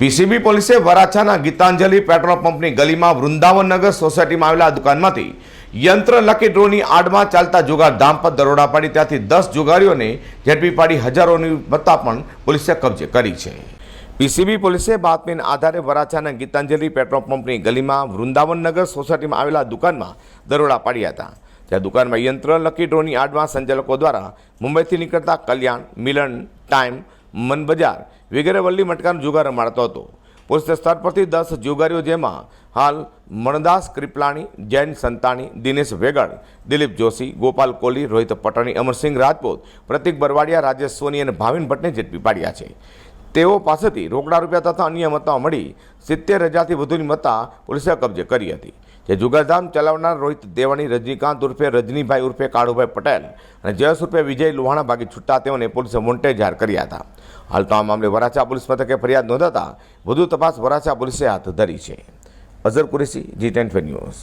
PCB પોલીસે વરાછાના Gitanjali petrol પંપની ગલીમાં વૃંદાવન નગર સોસાયટીમાં આવેલા દુકાનમાંથી યંત્ર લકી ડ્રોની આડમાં ચાલતા જુગાર ધામ પર દરોડા પાડી ત્યાંથી દસ જુગારીઓને ઝડપી પાડી હજારોની મત્તા પણ પોલીસે કબજે કરી છે. પીસીબી પોલીસે બાતમીના આધારે વરાછાના ગીતાંજલિ પેટ્રોલ પંપની ગલીમાં વૃંદાવન નગર સોસાયટીમાં આવેલા દુકાનમાં દરોડા પાડ્યા હતા. ત્યાં દુકાનમાં યંત્ર લકી ડ્રોની આડમાં સંચાલકો દ્વારા મુંબઈથી નીકળતા કલ્યાણ, મિલન, ટાઈમ મન બજાર વગેરે વલ્લી મટકાનો જુગાર રમાડતો હતો. પોલીસે સ્થળ પરથી દસ જુગારીઓ જેમાં હાલ મણદાસ કૃપલાણી, જૈન સંતાણી, દિનેશ વેગડ, દિલીપ જોશી, ગોપાલ કોહલી રોહિત પટણી, અમરસિંહ રાજપૂત, પ્રતિક બરવાડિયા, રાજેશ સોની અને ભાવિન ભટ્ટને ઝડપી પાડ્યા છે. તેઓ પાસેથી રોકડા રૂપિયા તથા અન્ય મત્તાઓ મળી સિત્તેર હજારથી વધુની મત્તા પોલીસે કબજે કરી હતી. જે જુગારધામ ચલાવનાર રોહિત દેવાણી, રજનીકાંત ઉર્ફે રજનીભાઈ ઉર્ફે કાળુભાઈ પટેલ અને જયેશ ઉર્ફે વિજય લોહાણા ભાગી છૂટતા તેઓને પોલીસે વોન્ટેડ જાહેર કર્યા હતા. હાલ તો આ મામલે વરાછા પોલીસ મથકે ફરિયાદ નોંધાતા વધુ તપાસ વરાછા પોલીસે હાથ ધરી છે. Azhar Qureshi G ten news.